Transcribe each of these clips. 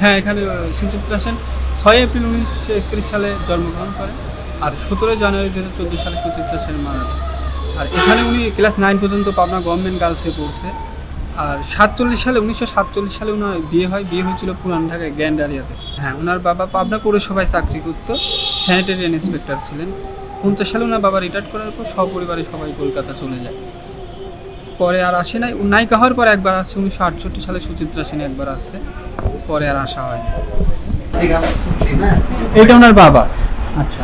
হ্যাঁ এখানে সুচিত্রা সেন ছয় এপ্রিল উনিশশো একত্রিশ সালে জন্মগ্রহণ করেন। আর সতেরোই জানুয়ারি দু হাজার চোদ্দ সালে সুচিত্রা সেন মারা যান। আর এখানে উনি ক্লাস নাইন পর্যন্ত পাবনা গভর্নমেন্ট গার্লসে পড়ছে। আর সাতচল্লিশ সালে, উনিশশো সাতচল্লিশ সালে ওনার বিয়ে হয়। বিয়ে হয়েছিল পুরান ঢাকায় গ্যান্ডারিয়াতে। হ্যাঁ ওনার বাবা পাবনা পৌরসভায় চাকরি করতো। স্যানিটারি ইন্সপেক্টর ছিলেন। পঞ্চাশ সালে ওনার বাবা রিটায়ার করার পর সপরিবারে সবাই কলকাতা চলে যায়। পরে আর আসে নাই। নায়িকা হওয়ার পর একবার আসছে উনিশশো আটষট্টি সালে সুচিত্রা সেন একবার আসছে। পরে আর আসা হয় এটা ওনার বাবা। আচ্ছা।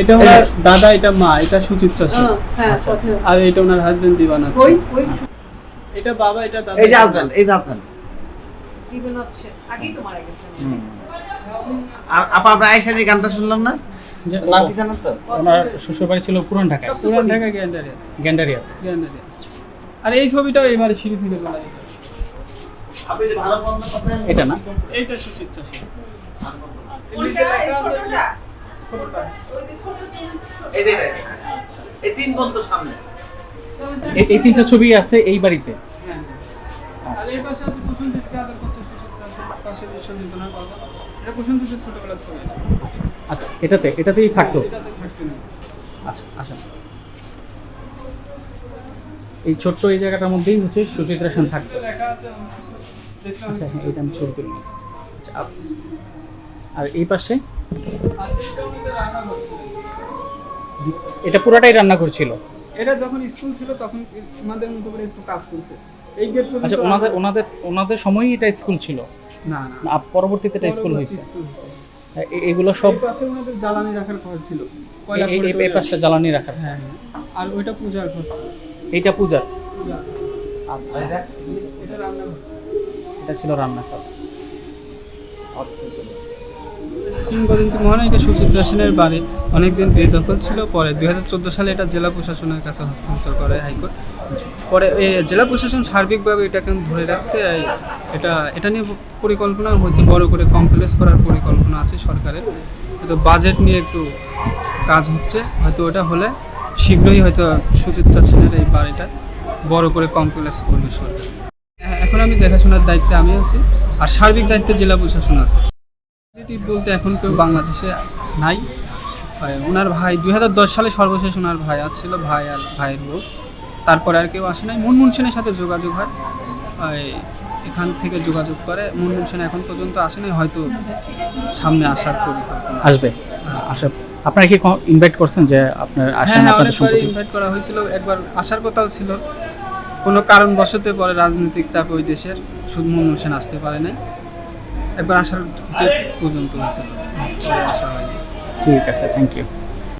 এটা ওনার দাদা এটা মা এটা সুচিত্রা সেন। হ্যাঁ আচ্ছা, আর এটা ওনার হাজবেন্ড দিবানা ওই ওই এটা বাবা এটা দাদা। এই যে হাজবেন্ড এই যে হাজবেন্ড আগেই তো মারা আর আপা আমরা আয়সা যে গানটা শুনলাম না? নাম কি জানেন তো? ওনার শ্বশুর বাড়ি ছিল পুরান ঢাকায়। পুরান ঢাকা গ্যান্ডারিয়া। গ্যান্ডারিয়া। গ্যান্ডারিয়া। আর এই ছবিটাও এবারে সিঁড়ি থেকে কথা এটা না? এইটা সুচিত্রা এই যে এটা। এই তিন বন্ধুর সামনে। এই- এই তিনটা ছবি আছে এই বাড়িতে। হ্যাঁ ছোটবেলার ছবি। আচ্ছা এটাতে এটাতেই থাকতো। আচ্ছা আচ্ছা এই ছোট্ট এই জায়গাটার মধ্যেই হচ্ছে সুচিত্রা সেন থাকতো। আচ্ছা হ্যাঁ এটা আমি ছবি তুলে আচ্ছা, আর এই পাশে? এটা রান্নাঘর ছিল। এটা পুরাটাই রান্না করছিল এটা যখন স্কুল ছিল তখন আমাদের মতো করে একটু কাজ করছে। এই গেট আচ্ছা ওনাদের ওনাদের ওনাদের সময়ই এটা স্কুল ছিল। না না। পরবর্তীতে এটা স্কুল হয়েছে। এগুলো সব পাশে ওনাদের জ্বালানি রাখার ঘর ছিল। এই- পাশটা জ্বালানি রাখার হ্যাঁ হ্যাঁ। আর ওইটা পূজার ঘর। এইটা পূজার। আচ্ছা। এটা ছিল এটা ছিল রান্নাঘর। কিংবদন্তি মহানায়িকা সুচিত্রা সেনের বাড়ি অনেকদিন বেদখল ছিল। পরে দুই হাজার চোদ্দ সালে এটা জেলা প্রশাসনের কাছে হস্তান্তর করে হাইকোর্ট। পরে জেলা প্রশাসন সার্বিকভাবে এটাকে ধরে রাখছে এটা এটা নিয়ে পরিকল্পনা হয়েছে বড় করে কমপ্লেক্স করার পরিকল্পনা আছে সরকারের। হয়তো বাজেট নিয়ে একটু কাজ হচ্ছে হয়তো ওটা হলে শীঘ্রই হয়তো সুচিত্রা সেনের এই বাড়িটা বড় করে কমপ্লেক্স করবে সরকার। হ্যাঁ, এখন আমি দেখাশোনার দায়িত্বে আমি আছি আর সার্বিক দায়িত্বে জেলা প্রশাসন আছে। পজিটিভ বলতে এখন কেউ বাংলাদেশে নাই। ওনার ভাই দুই হাজার দশ সালে সর্বশেষ ওনার ভাই আসছিল ভাই আর ভাইয়ের বউ। তারপরে আর কেউ আসে নাই। মুনমুন সেনের সাথে যোগাযোগ হয়। এখান থেকে যোগাযোগ করে। মুনমুন সেন এখন পর্যন্ত আসে নাই। হয়তো সামনে আসার পরিকল্পনা আসবে। আচ্ছা আপনারা কি ইনভাইট করছেন যে আপনার হ্যাঁ আসেন হ্যাঁ আপনাদের সম্পর্কে ইনভাইট করা হয়েছিল। একবার আসার কথাও ছিল। কোনো কারণবশতে পরে রাজনৈতিক চাপ ওই দেশের। শুধু মুনমুন সেন আসতে পারে নাই। একবার আসার পর্যন্ত হয়েছিল ঠিক আছে থ্যাংক ইউ